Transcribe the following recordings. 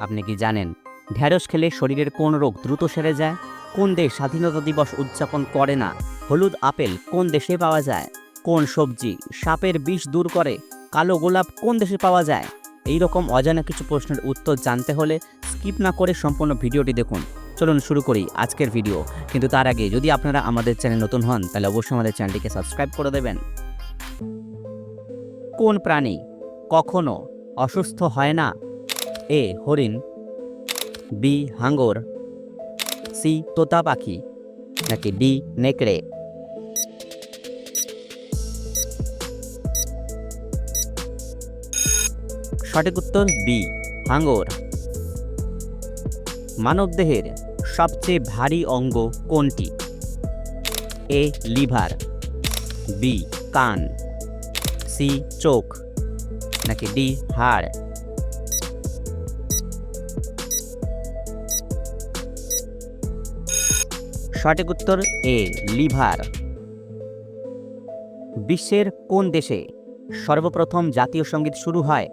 আপনি কি জানেন ঢ্যাঁড়স খেলে শরীরের কোন রোগ দ্রুত সেরে যায়? কোন দেশ স্বাধীনতা দিবস উদযাপন করে না? হলুদ আপেল কোন দেশে পাওয়া যায়? কোন সবজি সাপের বিষ দূর করে? কালো গোলাপ কোন দেশে পাওয়া যায়? এই রকম অজানা কিছু প্রশ্নের উত্তর জানতে হলে স্কিপ না করে সম্পূর্ণ ভিডিওটি দেখুন। চলুন শুরু করি আজকের ভিডিও। কিন্তু তার আগে যদি আপনারা আমাদের চ্যানেল নতুন হন, তাহলে অবশ্যই আমাদের চ্যানেলটিকে সাবস্ক্রাইব করে দেবেন। কোন প্রাণী কখনো অসুস্থ হয় না? এ হরিণ, বি হাঙ্গর, সি তোতা পাখি নাকি ডি নেকড়ে? সঠিক উত্তর বি, হাঙ্গর। মানবদেহের সবচেয়ে ভারী অঙ্গ কোনটি? এ, লিভার, বি, কান, সি, চোখ, নাকি ডি, হাড়? সঠিক উত্তর এ, লিভার। বিশ্বের কোন দেশে সর্বপ্রথম জাতীয় সংগীত শুরু হয়?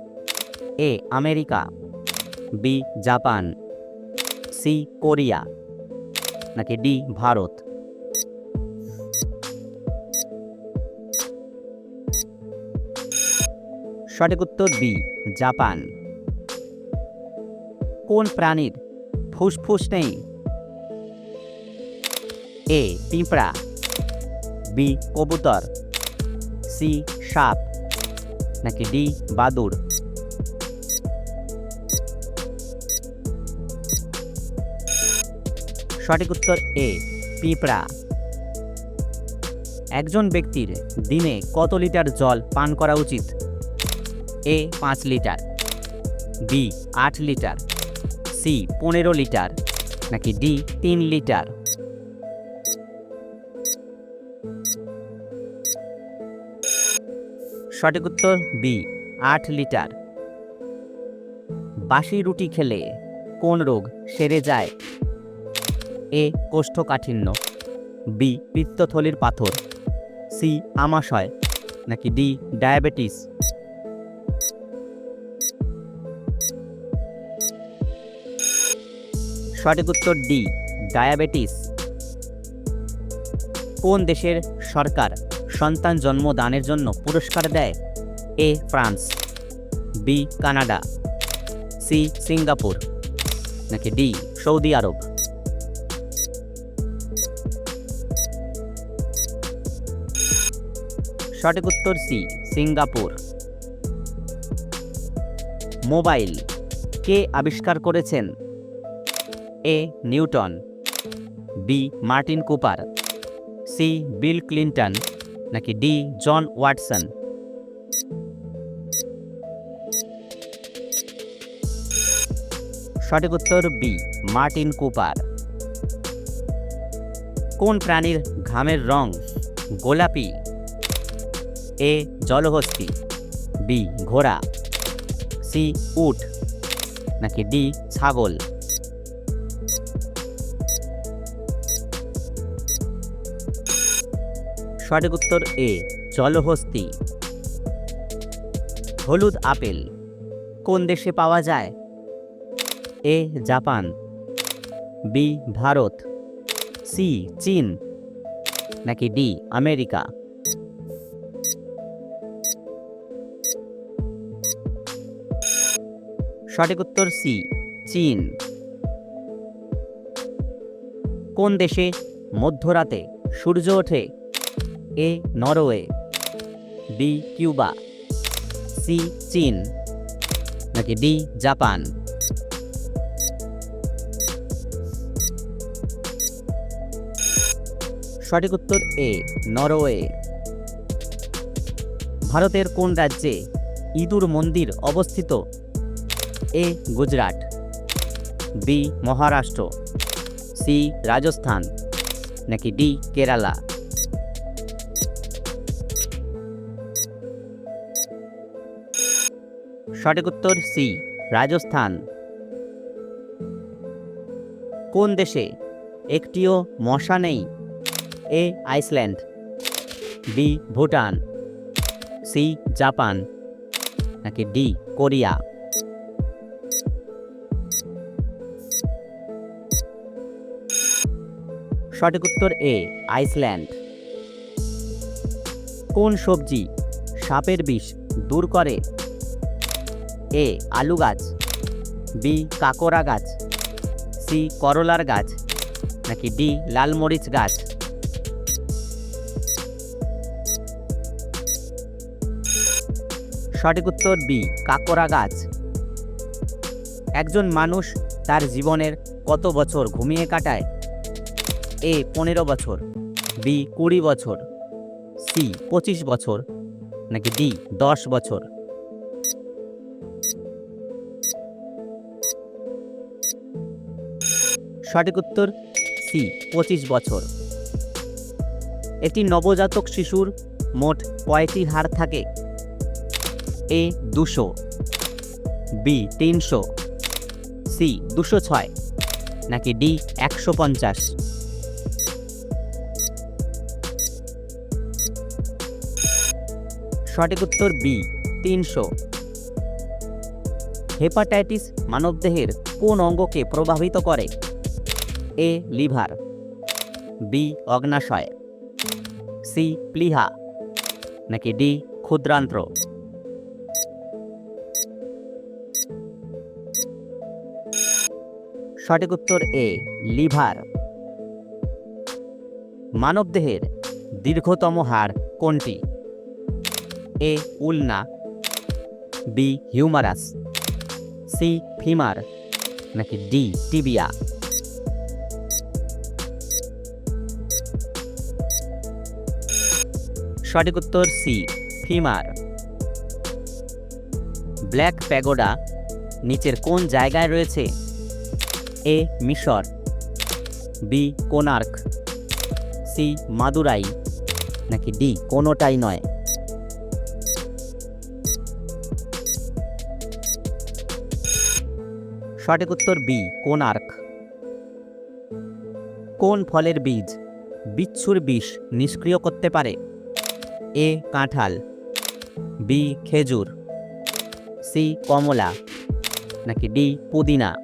A, America, B, Japan, C, Korea, নাকি ডি, ভারত? সঠিক উত্তর বি, জাপান। কোন প্রাণীর ফুসফুস নেই? এ পিঁপড়া বি কবুতর সি সাপ নাকি ডি বাদুড় সঠিক উত্তর এ পিঁপড়া একজন ব্যক্তির দিনে কত লিটার জল পান করা উচিত? এ পাঁচ লিটার। বি আট লিটার। সি পনেরো লিটার। নাকি ডি তিন লিটার। সঠিক উত্তর বি আট লিটার। বাসি রুটি খেলে কোন রোগ সেরে যায়? এ কোষ্ঠকাঠিন্য। বি পিত্তথলির পাথর। সি আমাশয়। নাকি ডি ডায়াবেটিস। সঠিক উত্তর ডি ডায়াবেটিস। কোন দেশের সরকার সন্তান জন্ম দানের জন্য পুরস্কার দেয় A France, B Canada, C Singapore, নাকি ডি সৌদি আরব। সঠিক উত্তর সি, সিঙ্গাপুর। মোবাইল, কে আবিষ্কার করেছেন? A Newton, B Martin Cooper, C Bill Clinton. নাকি ডি জন ওয়াটসন? সঠিক উত্তর বি, মার্টিন কুপার। কোন প্রাণীর ঘামের রং গোলাপি? এ, জলহস্তি। বি, ঘোড়া। সি, উট। নাকি ডি, ছাগল? সঠিক উত্তর এ, জলহস্তি। হলুদ আপেল, কোন দেশে পাওয়া যায়? A, Japan. B, Bharat. C, চীন। নাকি ডি, আমেরিকা? সঠিক উত্তর সি, চীন। কোন দেশে মধ্যরাতে সূর্য ওঠে? A, Norway, B, Cuba, C, চীন, নাকি ডি, জাপান? সঠিক উত্তর এ, নরওয়ে। ভারতের কোন রাজ্যে ইঁদুর মন্দির অবস্থিত? A, Gujarat, B, Maharashtra, C, Rajasthan, নাকি ডি, কেরালা? সঠিক উত্তর সি, রাজস্থান। কোন দেশে একটিও মশা নেই? A, Iceland. B, Bhutan. C, Japan. নাকি ডি, কোরিয়া। সঠিক উত্তর এ, আইসল্যান্ড। কোন সবজি সাপের বিষ দূর করে? এ, আলু গাছ, বি, কাকড়া গাছ, সি, করলার গাছ, নাকি ডি, লাল মরিচ গাছ? সঠিক উত্তর বি, কাকড়া গাছ। একজন মানুষ তার জীবনের কত বছর ঘুমিয়ে কাটায়? এ, পনেরো বছর, বি, কুড়ি বছর, সি, পঁচিশ বছর, নাকি ডি, দশ বছর? সঠিক উত্তর সি পঁচিশ বছর। একটি নবজাতক শিশুর মোট কয়টি হাড় থাকে? এ দুশো। বি তিনশো। সি দুশো ছয়। নাকি ডি একশো পঞ্চাশ? সঠিক উত্তর বি তিনশো। হেপাটাইটিস মানবদেহের কোন অঙ্গকে প্রভাবিত করে? এ লিভার, বি অগ্নাশয়, সি প্লিহা, নাকি ডি ক্ষুদ্রান্ত্র? সঠিক উত্তর এ, লিভার। মানবদেহের দীর্ঘতম হাড় কোনটি? A ulna, B humerus, C femur, নাকি ডি টিবিয়া? সঠিক উত্তর সি, ফিমার। ব্ল্যাক প্যাগোডা নিচের কোন জায়গায় রয়েছে? এ, মিশর। B Konark C, Madurai. নাকি ডি, কোনোটাই নয়? সঠিক উত্তর বি কোনার্ক কোন ফলের বীজ বিচ্ছুর বিষ নিষ্ক্রিয় করতে পারে? এ কাঁঠাল, বি খেজুর, সি কমলা, নাকি ডি পুদিনা?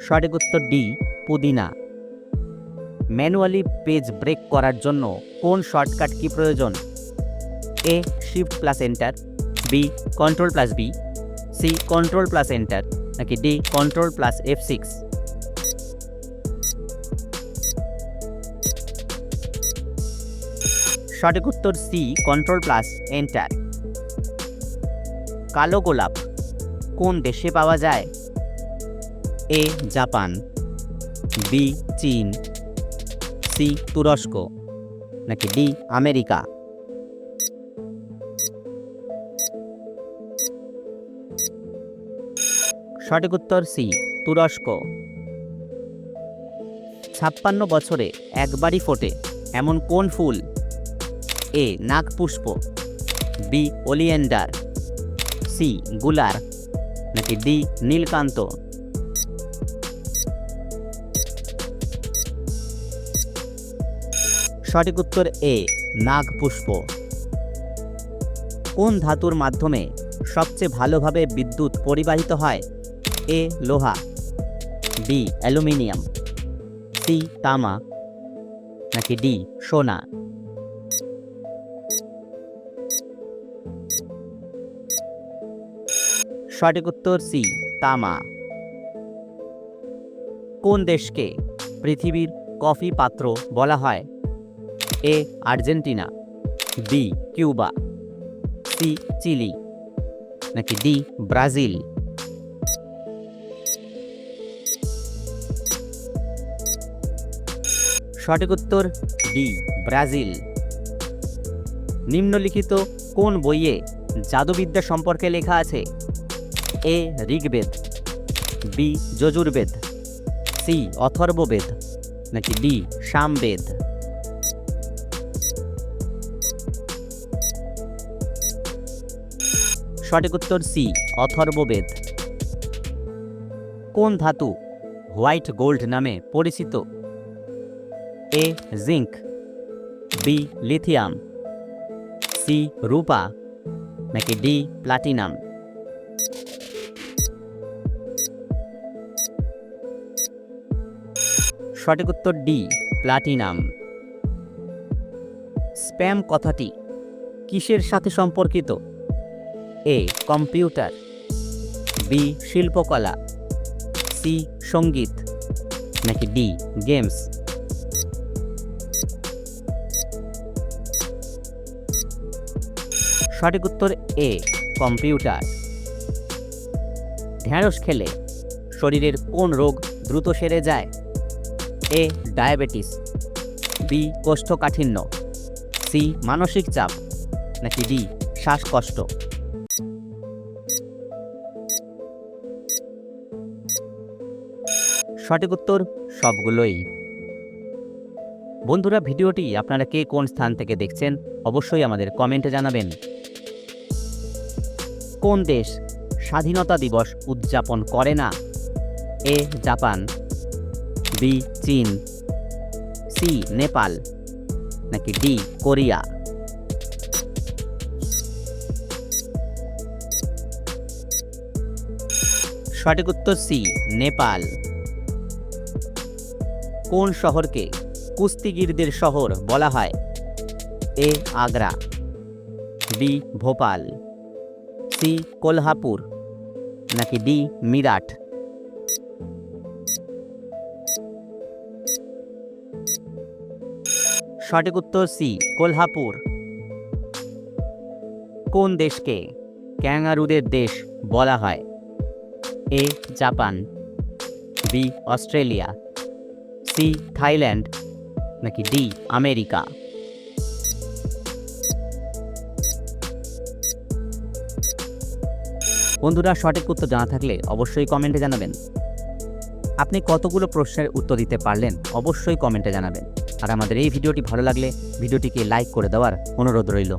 সঠিক উত্তর ডি, পুদিনা। ম্যানুয়ালি পেজ ব্রেক করার জন্য কোন শর্টকাট কি প্রয়োজন? A, shift plus enter, B, control plus B, C, control plus enter, নাকি D, control plus F six? সঠিক উত্তর সি কন্ট্রোল প্লাস এন্টার। কালো গোলাপ, কোন দেশে পাওয়া যায়? এ, জাপান, বি, চীন, সি, তুরস্ক, নাকি ডি, আমেরিকা? সঠিক উত্তর সি, তুরস্ক। ছাপ্পান্ন বছরে একবারই ফোটে, এমন কোন ফুল? এ, নাগপুষ্প। বি ওলিয়েন্ডার সি, গুলার। নাকি ডি, নীলকান্ত। সঠিক উত্তর এ, নাগপুষ্প। কোন ধাতুর মাধ্যমে সবচেয়ে ভালোভাবে বিদ্যুৎ পরিবাহিত হয়? এ, লোহা। B, aluminium. সি, তামা। নাকি ডি, সোনা। সঠিক উত্তর সি, তামা। কোন দেশকে পৃথিবীর কফি পাত্র বলা হয়? A, Argentina, B, Cuba, C, Chile, নাকি ডি, ব্রাজিল? সঠিক উত্তর ডি, ব্রাজিল। নিম্নলিখিত কোন বইয়ে জাদুবিদ্যা সম্পর্কে লেখা আছে? A Rigveda, B Yajurveda, C Atharvaveda, নাকি ডি সামবেদ? সঠিক উত্তর সি, অথর্ববেদ। কোন ধাতু হোয়াইট গোল্ড নামে পরিচিত? A zinc, B lithium, C রূপা, নাকি ডি প্লাটিনাম? সঠিক উত্তর ডি, প্লাটিনাম। স্প্যাম কথাটি কিসের সাথে সম্পর্কিত? A, computer. বি, শিল্পকলা। সি, সংগীত। নাকি ডি, গেমস। সঠিক উত্তর এ, কম্পিউটার। ঢ্যাঁড়স খেলে শরীরের কোন রোগ দ্রুত সেরে যায়? এ ডায়াবেটিস, বি কোষ্ঠকাঠিন্য, সি মানসিক চাপ, নাকি ডি শ্বাসকষ্ট? সঠিক উত্তর সবগুলোই। বন্ধুরা, ভিডিওটি আপনারা কে কোন স্থান থেকে দেখছেন, অবশ্যই আমাদের কমেন্টে জানাবেন। কোন দেশ স্বাধীনতা দিবস উদযাপন করে না? এ জাপান বি, চীন। সি, নেপাল। নাকি ডি, কোরিয়া। সঠিক উত্তর সি, নেপাল। কোন শহরকে কুস্তিগিরদের শহর বলা হয়? A, Agra. B, Bhopal. C, Kolhapur. নাকি ডি, মিরাট। সঠিক উত্তর সি, কোলহাপুর। কোন দেশকে ক্যাঙ্গারুদের দেশ বলা হয়? A, Japan. B, Australia. C, Thailand. নাকি ডি, আমেরিকা? বন্ধুরা, সঠিক উত্তর জানা থাকলে অবশ্যই কমেন্টে জানাবেন। আপনি কতগুলো প্রশ্নের উত্তর দিতে পারলেন, অবশ্যই কমেন্টে জানাবেন। আর আমাদের এই ভিডিওটি ভালো লাগলে ভিডিওটিকে লাইক করে দেওয়ার অনুরোধ রইল।